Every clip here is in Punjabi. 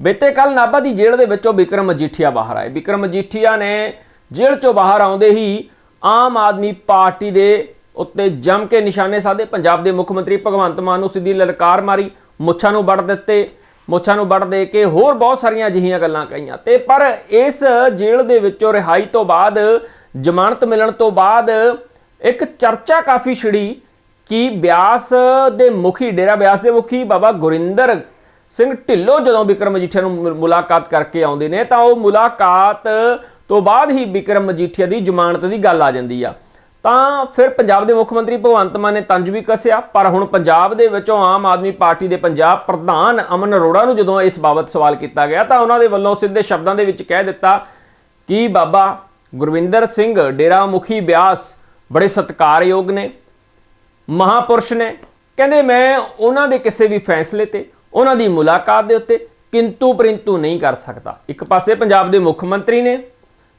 ਬੀਤੇ ਕੱਲ ਨਾਭਾ ਦੀ ਜੇਲ੍ਹ ਦੇ ਵਿੱਚੋਂ ਵਿਕਰਮ ਮਜੀਠੀਆ ਬਾਹਰ ਆਏ। ਵਿਕਰਮ ਮਜੀਠੀਆ ਨੇ ਜੇਲ੍ਹ ਚੋਂ ਬਾਹਰ ਆਉਂਦੇ ਹੀ ਆਮ ਆਦਮੀ ਪਾਰਟੀ ਦੇ ਉੱਤੇ ਜੰਮ ਕੇ ਨਿਸ਼ਾਨੇ ਸਾਧੇ। ਪੰਜਾਬ ਦੇ ਮੁੱਖ ਮੰਤਰੀ ਭਗਵੰਤ ਮਾਨ ਨੂੰ ਸਿੱਧੀ ਲਲਕਾਰ ਮਾਰੀ, ਮੁੱਛਾਂ ਨੂੰ ਵੱਢ ਦਿੱਤੇ, ਮੁੱਛਾਂ ਨੂੰ ਵੱਢ ਦੇ ਕੇ ਹੋਰ ਬਹੁਤ ਸਾਰੀਆਂ ਅਜਿਹੀਆਂ ਗੱਲਾਂ ਕਹੀਆਂ। ਤੇ ਪਰ ਇਸ ਜੇਲ੍ਹ ਦੇ ਵਿੱਚੋਂ ਰਿਹਾਈ ਤੋਂ ਬਾਅਦ, ਜ਼ਮਾਨਤ ਮਿਲਣ ਤੋਂ ਬਾਅਦ ਇੱਕ ਚਰਚਾ ਕਾਫੀ ਛਿੜੀ ਕਿ ਬਿਆਸ ਦੇ ਮੁਖੀ, ਡੇਰਾ ਬਿਆਸ ਦੇ ਮੁਖੀ ਬਾਬਾ ਗੁਰਿੰਦਰ ਸਿੰਘ ਢਿੱਲੋਂ ਜਦੋਂ ਵਿਕਰਮ ਮਜੀਠੀਆ ਨੂੰ ਮੁਲਾਕਾਤ ਕਰਕੇ ਆਉਂਦੇ ਨੇ, ਤਾਂ ਉਹ ਮੁਲਾਕਾਤ ਤੋਂ ਬਾਅਦ ਹੀ ਵਿਕਰਮ ਮਜੀਠੀਆ ਦੀ ਜ਼ਮਾਨਤ ਦੀ ਗੱਲ ਆ ਜਾਂਦੀ ਆ। ਤਾਂ ਫਿਰ ਪੰਜਾਬ ਦੇ ਮੁੱਖ ਮੰਤਰੀ ਭਗਵੰਤ ਮਾਨ ਨੇ ਤੰਜ ਵੀ ਕੱਸਿਆ, ਪਰ ਹੁਣ ਪੰਜਾਬ ਦੇ ਵਿੱਚੋਂ ਆਮ ਆਦਮੀ ਪਾਰਟੀ ਦੇ ਪੰਜਾਬ ਪ੍ਰਧਾਨ ਅਮਨ ਅਰੋੜਾ ਨੂੰ ਜਦੋਂ ਇਸ ਬਾਬਤ ਸਵਾਲ ਕੀਤਾ ਗਿਆ, ਤਾਂ ਉਹਨਾਂ ਦੇ ਵੱਲੋਂ ਸਿੱਧੇ ਸ਼ਬਦਾਂ ਦੇ ਵਿੱਚ ਕਹਿ ਦਿੱਤਾ ਕਿ ਬਾਬਾ ਗੁਰਵਿੰਦਰ ਸਿੰਘ ਡੇਰਾ ਮੁਖੀ ਬਿਆਸ ਬੜੇ ਸਤਿਕਾਰਯੋਗ ਨੇ, ਮਹਾਪੁਰਸ਼ ਨੇ। ਕਹਿੰਦੇ, ਮੈਂ ਉਹਨਾਂ ਦੇ ਕਿਸੇ ਵੀ ਫੈਸਲੇ ਤੇ ਉਹਨਾਂ ਦੀ ਮੁਲਾਕਾਤ ਦੇ ਉੱਤੇ ਕਿੰਤੂ ਪਰਿੰਤੂ ਨਹੀਂ ਕਰ ਸਕਦਾ। ਇੱਕ ਪਾਸੇ ਪੰਜਾਬ ਦੇ ਮੁੱਖ ਮੰਤਰੀ ਨੇ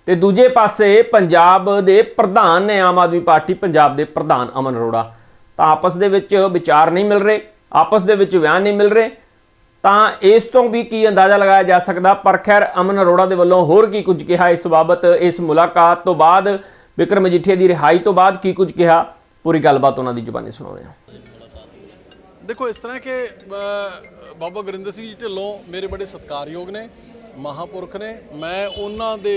ਤੇ ਦੂਜੇ ਪਾਸੇ ਪੰਜਾਬ ਦੇ ਪ੍ਰਧਾਨ ਨੇ, ਆਮ ਆਦਮੀ ਪਾਰਟੀ ਪੰਜਾਬ ਦੇ ਪ੍ਰਧਾਨ ਅਮਨ ਅਰੋੜਾ। ਤਾਂ ਆਪਸ ਦੇ ਵਿੱਚ ਵਿਚਾਰ ਨਹੀਂ ਮਿਲ ਰਹੇ, ਆਪਸ ਦੇ ਵਿੱਚ ਬਿਆਨ ਨਹੀਂ ਮਿਲ ਰਹੇ। ਤਾਂ ਇਸ ਤੋਂ ਵੀ ਕੀ ਅੰਦਾਜ਼ਾ ਲਗਾਇਆ ਜਾ ਸਕਦਾ? ਪਰ ਖੈਰ, ਅਮਨ ਅਰੋੜਾ ਦੇ ਵੱਲੋਂ ਹੋਰ ਕੀ ਕੁਝ ਕਿਹਾ ਇਸ ਬਾਬਤ? ਇਸ ਮੁਲਾਕਾਤ ਤੋਂ ਬਾਅਦ ਵਿਕਰਮ ਮਜੀਠੀਆ ਦੀ ਰਿਹਾਈ ਤੋਂ ਬਾਅਦ ਕੀ ਕੁਝ ਕਿਹਾ? ਪੂਰੀ ਗੱਲਬਾਤ ਉਹਨਾਂ ਦੀ ਜ਼ੁਬਾਨੀ ਸੁਣਾਉਂਦੇ ਹਾਂ। ਦੇਖੋ, ਇਸ ਤਰ੍ਹਾਂ ਕਿ ਬਾਬਾ ਗੁਰਿੰਦਰ ਸਿੰਘ ਜੀ ਢਿੱਲੋਂ ਮੇਰੇ ਬੜੇ ਸਤਿਕਾਰਯੋਗ ਨੇ, ਮਹਾਪੁਰਖ ਨੇ। ਮੈਂ ਉਹਨਾਂ ਦੇ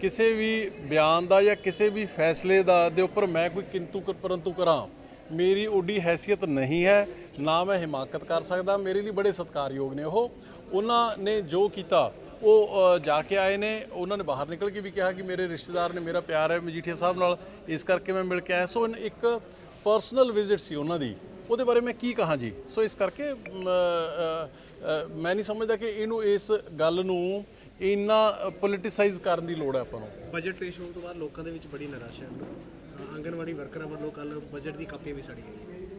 ਕਿਸੇ ਵੀ ਬਿਆਨ ਦਾ ਜਾਂ ਕਿਸੇ ਵੀ ਫੈਸਲੇ ਦਾ, ਦੇ ਉੱਪਰ ਮੈਂ ਕੋਈ ਕਿੰਤੂ ਪਰੰਤੂ ਕਰਾਂ, ਮੇਰੀ ਓਡੀ ਹੈਸੀਅਤ ਨਹੀਂ ਹੈ, ਨਾ ਮੈਂ ਹਿਮਾਕਤ ਕਰ ਸਕਦਾ। ਮੇਰੇ ਲਈ ਬੜੇ ਸਤਿਕਾਰਯੋਗ ਨੇ ਉਹ। ਉਹਨਾਂ ਨੇ ਜੋ ਕੀਤਾ, ਉਹ ਜਾ ਕੇ ਆਏ ਨੇ। ਉਹਨਾਂ ਨੇ ਬਾਹਰ ਨਿਕਲ ਕੇ ਵੀ ਕਿਹਾ ਕਿ ਮੇਰੇ ਰਿਸ਼ਤੇਦਾਰ ਨੇ, ਮੇਰਾ ਪਿਆਰ ਹੈ ਮਜੀਠੀਆ ਸਾਹਿਬ ਨਾਲ, ਇਸ ਕਰਕੇ ਮੈਂ ਮਿਲ ਕੇ ਆਇਆ। ਸੋ ਇੱਕ ਪਰਸਨਲ ਵਿਜ਼ਿਟ ਸੀ ਉਹਨਾਂ ਦੀ। ਉਹਦੇ ਬਾਰੇ ਮੈਂ ਕੀ ਕਹਾਂ ਜੀ? ਸੋ ਇਸ ਕਰਕੇ ਮ, ਨਹੀਂ ਸਮਝਦਾ ਕਿ ਇਹਨੂੰ ਇਸ ਗੱਲ ਨੂੰ ਇੰਨਾ ਪੋਲਿਟਿਸਾਈਜ਼ ਕਰਨ ਦੀ ਲੋੜ ਹੈ ਆਪਾਂ ਨੂੰ। ਬਜਟ ਪੇਸ਼ ਹੋਣ ਤੋਂ ਬਾਅਦ ਲੋਕਾਂ ਦੇ ਵਿੱਚ ਬੜੀ ਨਿਰਾਸ਼ਾ ਹੈ। ਅ, ਆਂਗਣਵਾੜੀ ਵਰਕਰਾਂ ਵੱਲੋਂ ਕੱਲ ਬਜਟ ਦੀ ਕਾਪੀਆਂ ਵੀ ਸਾੜੀ ਗਈਆਂ।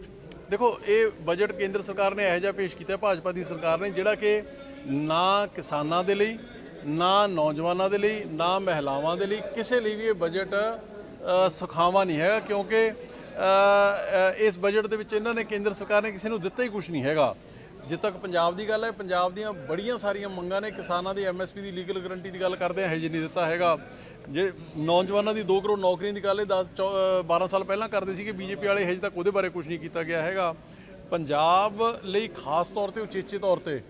ਦੇਖੋ ਇਹ ਬਜਟ ਕੇਂਦਰ ਸਰਕਾਰ ਨੇ ਇਹੋ ਜਿਹਾ ਪੇਸ਼ ਕੀਤਾ ਭਾਜਪਾ ਦੀ ਸਰਕਾਰ ਨੇ ਜਿਹੜਾ ਕਿ ਨਾ ਕਿਸਾਨਾਂ ਦੇ ਲਈ ਨਾ ਨੌਜਵਾਨਾਂ ਦੇ ਲਈ ਨਾ ਮਹਿਲਾਵਾਂ ਦੇ ਲਈ ਕਿਸੇ ਲਈ ਵੀ ਇਹ ਬਜਟ ਸੁਖਾਵਾਂ ਨਹੀਂ ਹੈਗਾ। ਕਿਉਂਕਿ ਇਸ ਬਜਟ ਦੇ ਵਿੱਚ ਇਹਨਾਂ ਨੇ ਕੇਂਦਰ ਸਰਕਾਰ ਨੇ ਕਿਸੇ ਨੂੰ ਦਿੱਤਾ ਹੀ ਕੁਝ ਨਹੀਂ ਹੈਗਾ। ਜਿੱਥੇ ਤੱਕ ਪੰਜਾਬ ਦੀ ਗੱਲ ਹੈ, ਪੰਜਾਬ ਦੀਆਂ ਬੜੀਆਂ ਸਾਰੀਆਂ ਮੰਗਾਂ ਨੇ ਕਿਸਾਨਾਂ ਦੀ ਐਮਐਸਪੀ ਦੀ ਲੀਗਲ ਗਾਰੰਟੀ ਦੀ ਗੱਲ ਕਰਦੇ ਆ ਹਜੇ ਨਹੀਂ ਦਿੱਤਾ ਹੈਗਾ। ਜੇ ਨੌਜਵਾਨਾਂ ਦੀ 2 ਕਰੋੜ ਨੌਕਰੀਆਂ ਦੀ ਗੱਲ ਹੈ 10 12 ਸਾਲ ਪਹਿਲਾਂ ਕਰਦੇ ਸੀ ਕਿ ਬੀਜੇਪੀ ਵਾਲੇ, ਹਜੇ ਤੱਕ ਉਹਦੇ ਬਾਰੇ ਕੁਝ ਨਹੀਂ ਕੀਤਾ ਗਿਆ ਹੈਗਾ। ਪੰਜਾਬ ਲਈ ਖਾਸ ਤੌਰ ਤੇ ਉਚੇਚੇ ਤੌਰ ਤੇ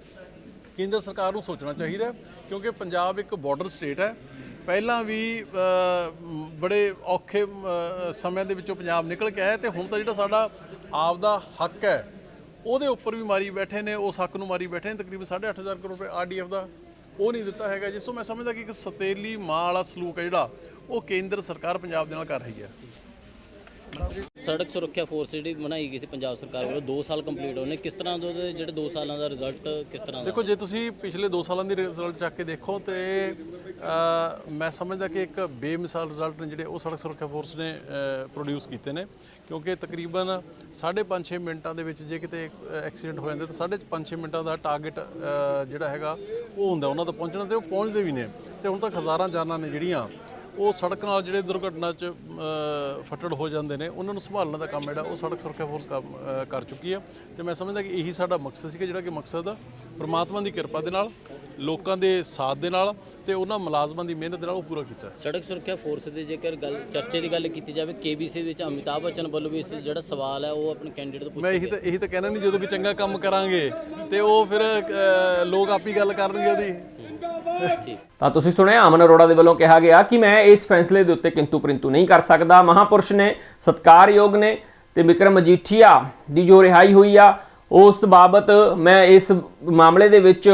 ਕੇਂਦਰ ਸਰਕਾਰ ਨੂੰ ਸੋਚਣਾ ਚਾਹੀਦਾ ਕਿਉਂਕਿ ਪੰਜਾਬ ਇੱਕ ਬਾਰਡਰ ਸਟੇਟ ਹੈ। ਪਹਿਲਾਂ ਵੀ ਬੜੇ ਔਖੇ ਅ, ਸਮਿਆਂ ਦੇ ਵਿੱਚੋਂ ਪੰਜਾਬ ਨਿਕਲ ਕੇ ਆਇਆ ਤੇ ਹੁਣ ਤਾਂ ਜਿਹੜਾ ਸਾਡਾ ਆਪ ਦਾ ਹੱਕ ਹੈ ਉਹਦੇ ਉੱਪਰ ਵੀ ਮਾਰੀ ਬੈਠੇ ਨੇ ਉਸ ਹੱਕ ਨੂੰ ਮਾਰੀ ਬੈਠੇ ਨੇ ਤਕਰੀਬਨ 8.5 ਕਰੋੜ ਰੁਪਏ ਆਰਡੀਐਫ ਦਾ ਉਹ ਨਹੀਂ ਦਿੱਤਾ ਹੈਗਾ ਜਿਸ ਤੋਂ ਮੈਂ ਸਮਝਦਾ ਕਿ ਇੱਕ ਸਤੇਲੀ ਮਾਂ ਵਾਲਾ ਸਲੂਕ ਹੈ ਜਿਹੜਾ ਉਹ ਕੇਂਦਰ ਸਰਕਾਰ ਪੰਜਾਬ ਦੇ ਨਾਲ ਕਰ ਰਹੀ ਹੈ। ਸੜਕ ਸੁਰੱਖਿਆ ਫੋਰਸ ਜਿਹੜੀ ਬਣਾਈ ਗਈ ਸੀ ਪੰਜਾਬ ਸਰਕਾਰ ਵੱਲੋਂ 2 ਸਾਲ ਕੰਪਲੀਟ ਹੋਣੇ ਕਿਸ ਤਰ੍ਹਾਂ ਦੇ ਉਹਦੇ ਜਿਹੜੇ 2 ਸਾਲਾਂ ਦਾ ਰਿਜ਼ਲਟ ਕਿਸ ਤਰ੍ਹਾਂ ਦਾ? ਦੇਖੋ, ਜੇ ਤੁਸੀਂ ਪਿਛਲੇ 2 ਸਾਲਾਂ ਦੀ ਰਿਜ਼ਲਟ ਚੱਕ ਕੇ ਦੇਖੋ, ਤੇ ਮੈਂ ਸਮਝਦਾ ਕਿ ਇੱਕ ਬੇਮਿਸਾਲ ਰਿਜ਼ਲਟ ਨੇ ਜਿਹੜੇ ਉਹ ਸੜਕ ਸੁਰੱਖਿਆ ਫੋਰਸ ਨੇ ਪ੍ਰੋਡਿਊਸ ਕੀਤੇ ਨੇ। ਕਿਉਂਕਿ ਤਕਰੀਬਨ 5.5 ਮਿੰਟਾਂ ਦੇ ਵਿੱਚ ਜੇ ਕਿਤੇ ਐਕਸੀਡੈਂਟ ਹੋ ਜਾਂਦੇ, ਤਾਂ 5.5 ਮਿੰਟਾਂ ਦਾ ਟਾਰਗੇਟ ਜਿਹੜਾ ਹੈਗਾ, ਉਹ ਹੁੰਦਾ। ਉਹਨਾਂ ਤੱਕ ਪਹੁੰਚਣਾ ਤੇ ਉਹ ਪਹੁੰਚਦੇ ਵੀ ਨੇ। ਤੇ ਹੁਣ ਤੱਕ ਹਜ਼ਾਰਾਂ ਜਾਨਾਂ ਨੇ ਜਿਹੜੀਆਂ ਉਹ ਸੜਕ ਨਾਲ ਜਿਹੜੇ ਦੁਰਘਟਨਾ 'ਚ ਫੱਟੜ ਹੋ ਜਾਂਦੇ ਨੇ ਉਹਨਾਂ ਨੂੰ ਸੰਭਾਲਣ ਦਾ ਕੰਮ ਜਿਹੜਾ ਉਹ ਸੜਕ ਸੁਰੱਖਿਆ ਫੋਰਸ ਕਰ ਚੁੱਕੀ ਹੈ ਤੇ ਮੈਂ ਸਮਝਦਾ ਕਿ ਇਹੀ ਸਾਡਾ ਮਕਸਦ ਸੀ ਕਿ ਜਿਹੜਾ ਕਿ ਮਕਸਦ ਆ ਪ੍ਰਮਾਤਮਾ ਦੀ ਕਿਰਪਾ ਦੇ ਨਾਲ ਲੋਕਾਂ ਦੇ ਸਾਥ ਦੇ ਨਾਲ ਤੇ ਉਹਨਾਂ ਮੁਲਾਜ਼ਮਾਂ ਦੀ ਮਿਹਨਤ ਦੇ ਨਾਲ ਉਹ ਪੂਰਾ ਕੀਤਾ। ਸੜਕ ਸੁਰੱਖਿਆ ਫੋਰਸ ਦੇ ਜੇਕਰ ਗੱਲ ਚਰਚੇ ਦੀ ਗੱਲ ਕੀਤੀ ਜਾਵੇ ਕੇਬੀਸੀ ਵਿੱਚ ਅਮਿਤਾਭ ਬੱਚਨ ਵੱਲੋਂ ਵੀ ਇਸ ਜਿਹੜਾ ਸਵਾਲ ਹੈ ਉਹ ਆਪਣੇ ਕੈਂਡੀਡੇਟ ਤੋਂ ਮੈਂ ਪੁੱਛਿਆ ਇਹੀ ਤਾਂ ਇਹੀ ਤਾਂ ਕਹਿਣਾ ਨਹੀਂ ਜਦੋਂ ਕਿ ਚੰਗਾ ਕੰਮ ਕਰਾਂਗੇ ਤੇ ਉਹ ਫਿਰ ਲੋਕ ਆਪੀ ਗੱਲ ਕਰਨਗੇ ਉਹਦੀ। ਤਾਂ ਤੁਸੀਂ ਸੁਣਿਆ, ਅਮਨ ਅਰੋੜਾ ਦੇ ਵੱਲੋਂ ਕਿਹਾ ਗਿਆ ਕਿ ਮੈਂ ਇਸ ਫੈਸਲੇ ਦੇ ਉੱਤੇ ਕਿੰਤੂ ਪਰਿੰਤੂ ਨਹੀਂ ਕਰ ਸਕਦਾ। ਮਹਾਪੁਰਸ਼ ਨੇ ਸਤਕਾਰਯੋਗ ਨੇ ਤੇ ਵਿਕਰਮ ਮਜੀਠੀਆ ਦੀ ਜੋ ਰਿਹਾਈ ਹੋਈ ਆ, ਉਸ ਬਾਬਤ ਮੈਂ ਇਸ ਮਾਮਲੇ ਦੇ ਵਿੱਚ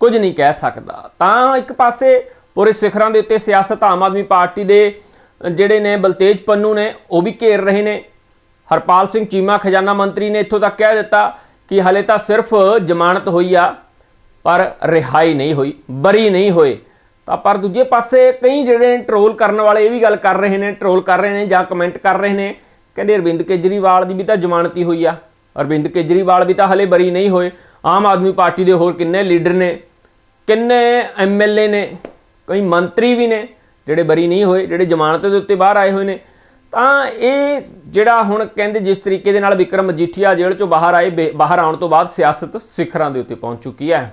ਕੁਝ ਨਹੀਂ ਕਹਿ ਸਕਦਾ। ਤਾਂ ਇੱਕ ਪਾਸੇ ਪੂਰੇ ਸਿਖਰਾਂ ਦੇ ਉੱਤੇ ਸਿਆਸਤ ਆਮ ਆਦਮੀ ਪਾਰਟੀ ਦੇ ਜਿਹੜੇ ਨੇ ਬਲਤੇਜ ਪੰਨੂ ਨੇ, ਉਹ ਵੀ ਘੇਰ ਰਹੇ ਨੇ। ਹਰਪਾਲ ਸਿੰਘ ਚੀਮਾ, ਖਜ਼ਾਨਾ ਮੰਤਰੀ ਨੇ ਇੱਥੋਂ ਤੱਕ ਕਹਿ ਦਿੱਤਾ ਕਿ ਹਲੇ ਤਾਂ ਸਿਰਫ ਜ਼ਮਾਨਤ ਹੋਈ ਆ। ਪਰ ਰਿਹਾਈ ਨਹੀਂ ਹੋਈ, ਬਰੀ ਨਹੀਂ ਹੋਏ। ਤਾਂ ਪਰ ਦੂਜੇ ਪਾਸੇ ਕਈ ਜਿਹੜੇ ਟਰੋਲ ਕਰਨ ਵਾਲੇ ਇਹ ਵੀ ਗੱਲ ਕਰ ਰਹੇ ਨੇ ਟਰੋਲ ਕਰ ਰਹੇ ਨੇ ਜਾਂ ਕਮੈਂਟ ਕਰ ਰਹੇ ਨੇ, ਕਹਿੰਦੇ ਅਰਵਿੰਦ ਕੇਜਰੀਵਾਲ ਦੀ ਵੀ ਤਾਂ ਜ਼ਮਾਨਤੀ ਹੋਈ ਆ। ਅਰਵਿੰਦ ਕੇਜਰੀਵਾਲ ਵੀ ਤਾਂ ਹਲੇ ਬਰੀ ਨਹੀਂ ਹੋਏ। ਆਮ ਆਦਮੀ ਪਾਰਟੀ ਦੇ ਹੋਰ ਕਿੰਨੇ ਲੀਡਰ ਨੇ, ਕਿੰਨੇ ਐਮਐਲਏ ਨੇ, ਕਈ ਮੰਤਰੀ ਵੀ ਨੇ, ਜਿਹੜੇ ਬਰੀ ਨਹੀਂ ਹੋਏ, ਜਿਹੜੇ ਜ਼ਮਾਨਤ ਦੇ ਉੱਤੇ ਬਾਹਰ ਆਏ ਹੋਏ ਨੇ। ਤਾਂ ਇਹ ਜਿਹੜਾ ਹੁਣ ਕਹਿੰਦੇ ਜਿਸ ਤਰੀਕੇ ਦੇ ਨਾਲ ਵਿਕਰਮ ਮਜੀਠੀਆ ਜੇਲ੍ਹ ਚੋਂ ਬਾਹਰ ਆਏ, ਬੇ- ਬਾਹਰ ਆਉਣ ਤੋਂ ਬਾਅਦ ਸਿਆਸਤ ਸਿਖਰਾਂ ਦੇ ਉੱਤੇ ਪਹੁੰਚ ਚੁੱਕੀ ਹੈ।